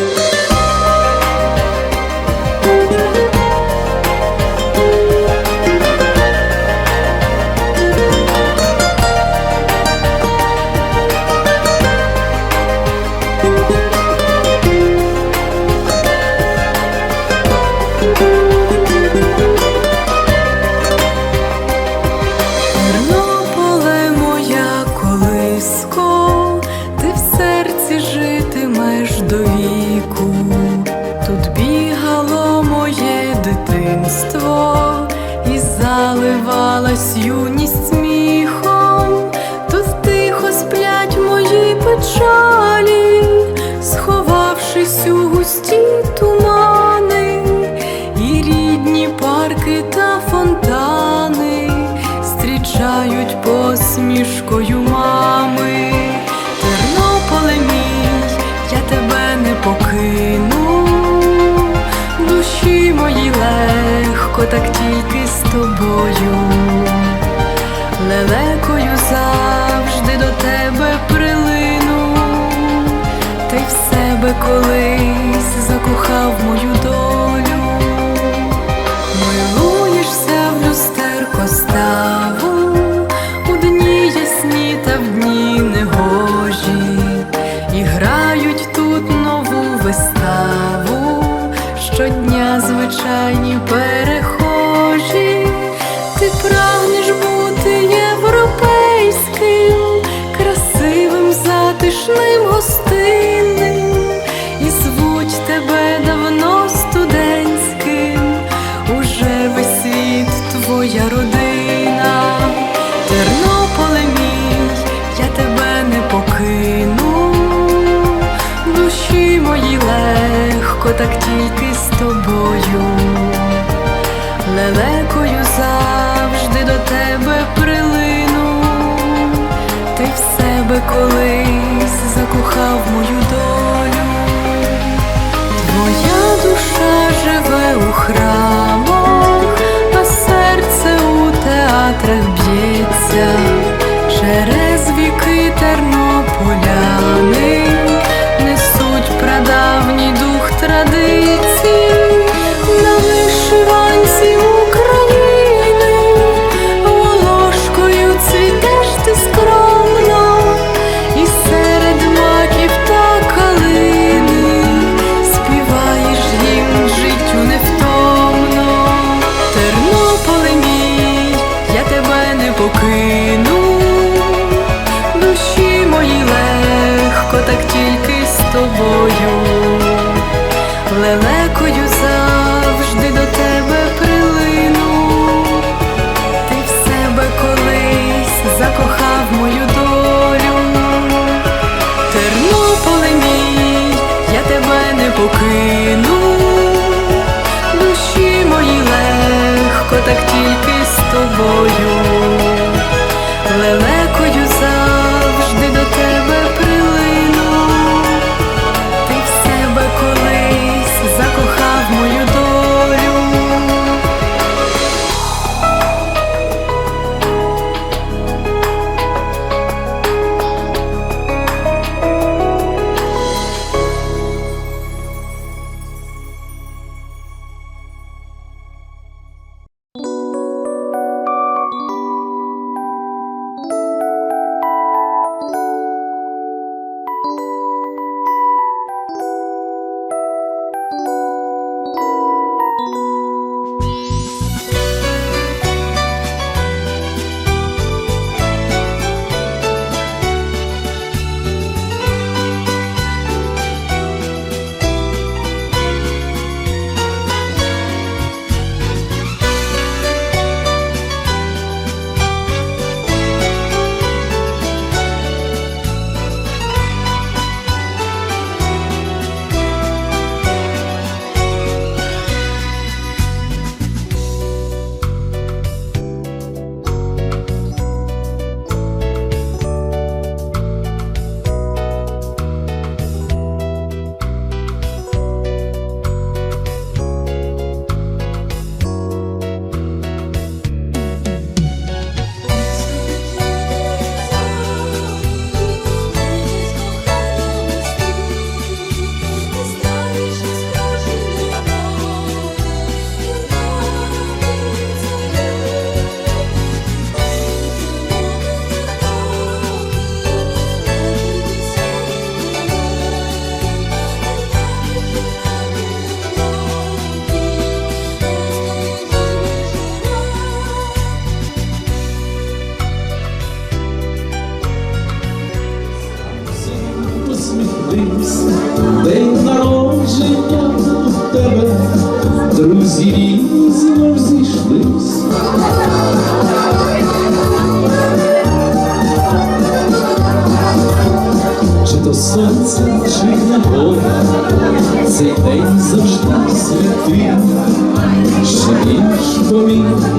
Тернополе з тобою. Лелекою завжди до тебе прилину. Ти в себе колись затишним, гостинним, і звуть тебе давно студентським, уже весь світ твоя родина, Тернополе мій, я тебе не покину, душі мої легко, так тільки з тобою, лелекою завжди до тебе прилину, ти тобою. Лелекою завжди до тебе прилину, ти в себе колись закохав мою долю. Тернополе мій, я тебе не покину, душі мої легко, так тільки з тобою. Лелекою сонце на горі, цей день завжди святий, що ніж поміг.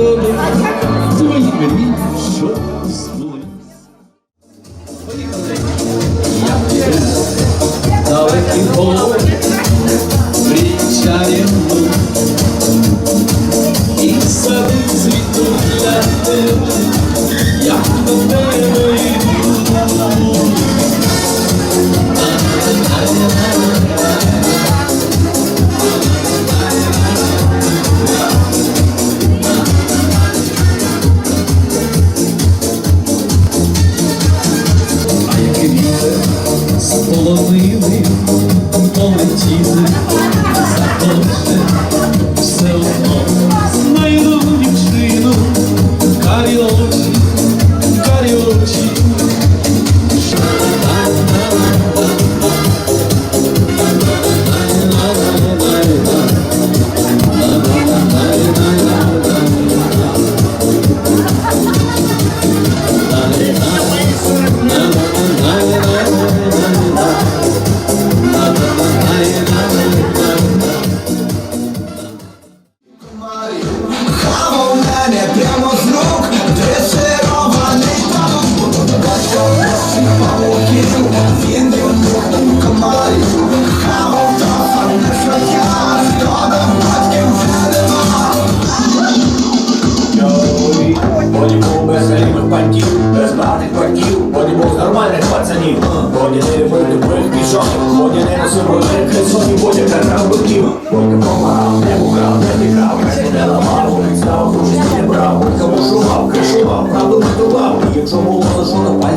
afternoon doing many shows. солонили полетіли.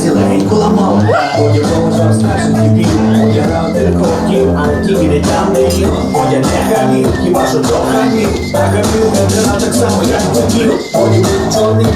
пальці легенько ламав Одягом розкажуть тобі, одягав теркотів, а не тільки не там не їв Одяг не хамів, хіба що то хамів Та хамів не так само, як хотів Одяг чорний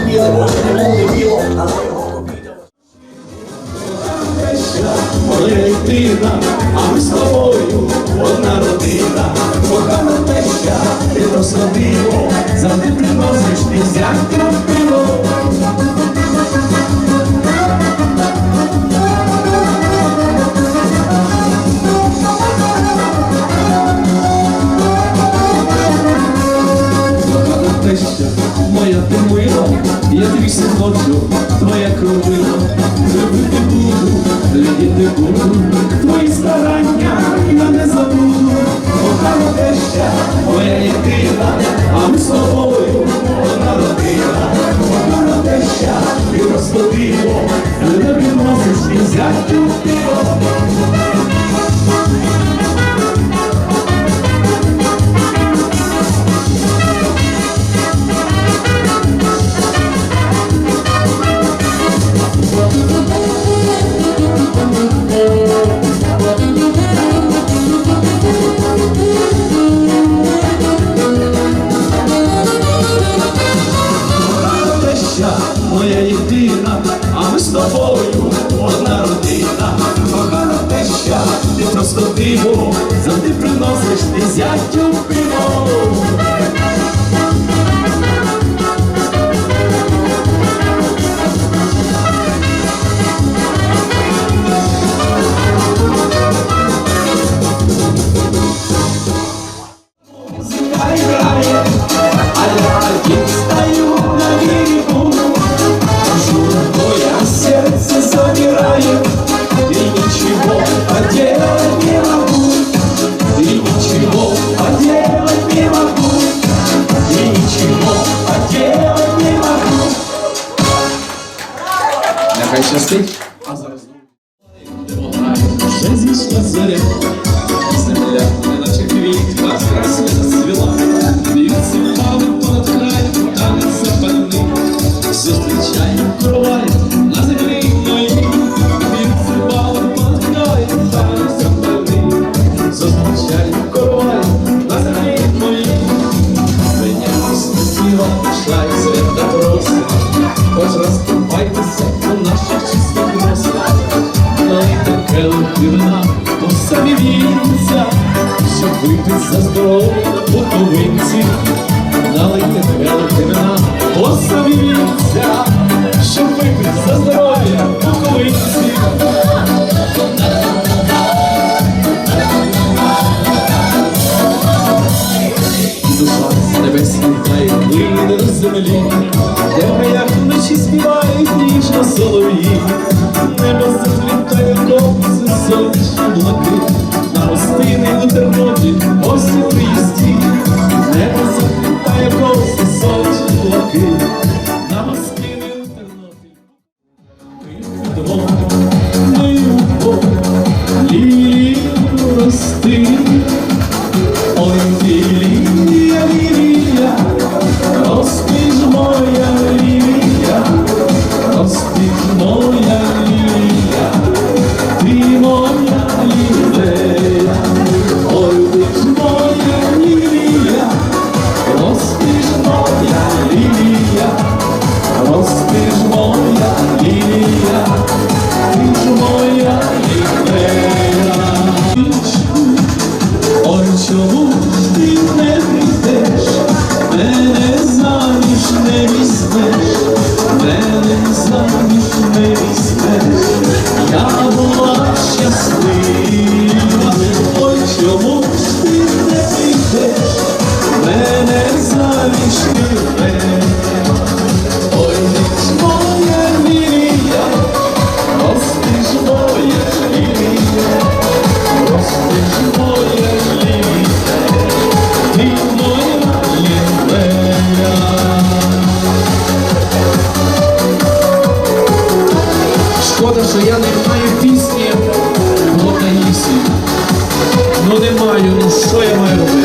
не маю, що я маю робити?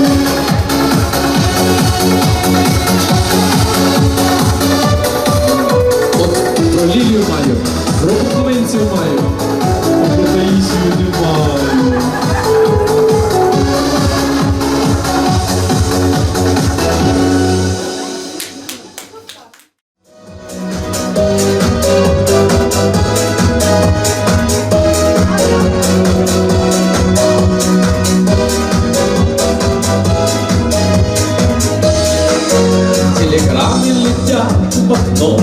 Хмари летять в окно,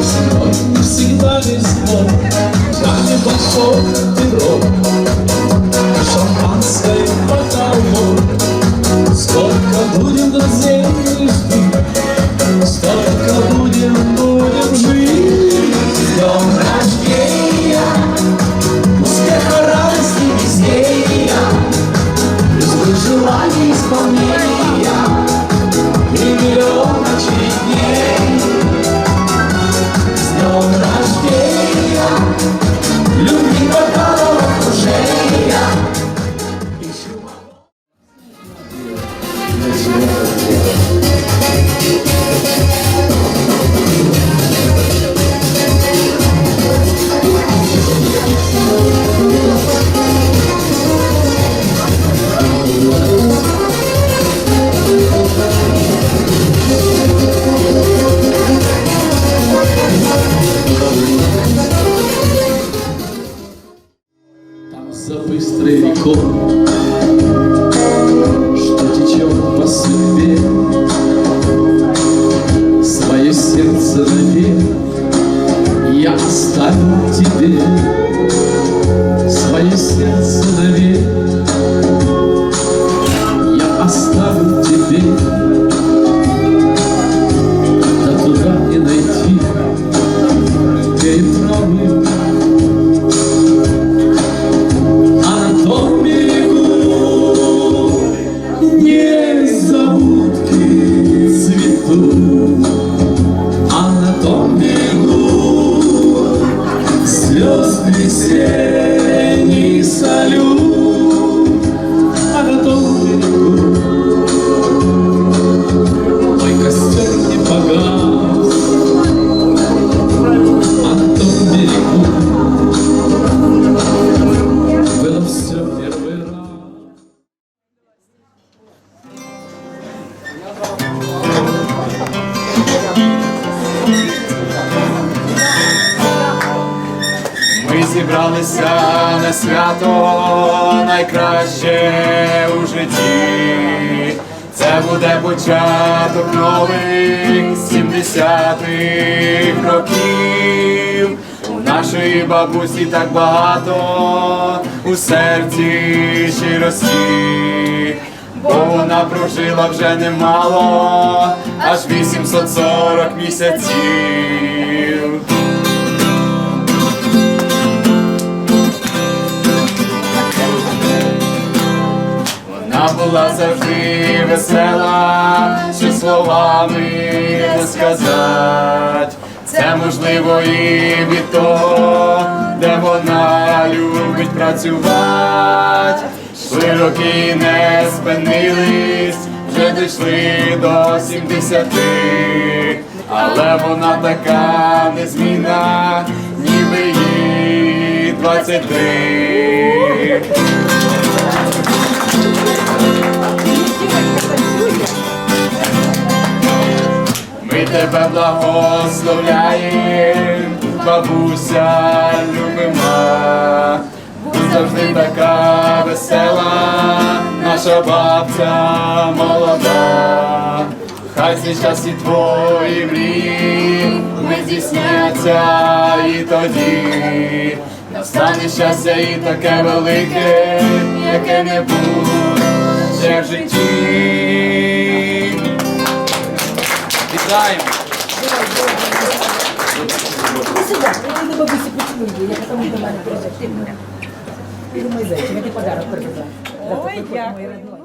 і сьогодні всі на різдво, на небо ти роб. vencer. Житті. Це буде початок нових сімдесятих років. У нашої бабусі так багато у серці щирості, бо вона прожила вже немало, аж 840 місяців. Була завжди весела, що словами не сказать. Це можливо і від того, де вона любить працювати. Шли не спинились, вже дійшли до 70 але вона така незмінна, ніби їй 23. Ми тебе благословляємо, бабуся любима, будь завжди така весела, наша бабця молода. Хай щасті твої мрії, ми здійсняться і тоді. Настане щастя і таке велике, яке не буде ще в житті. Вітаємо! Иди сюда, иди до бабуси поцелуй, я потом до мамы приезжаю. Ты, ты мой зайчик, я тебе подарок привезла. Ой, мой родной.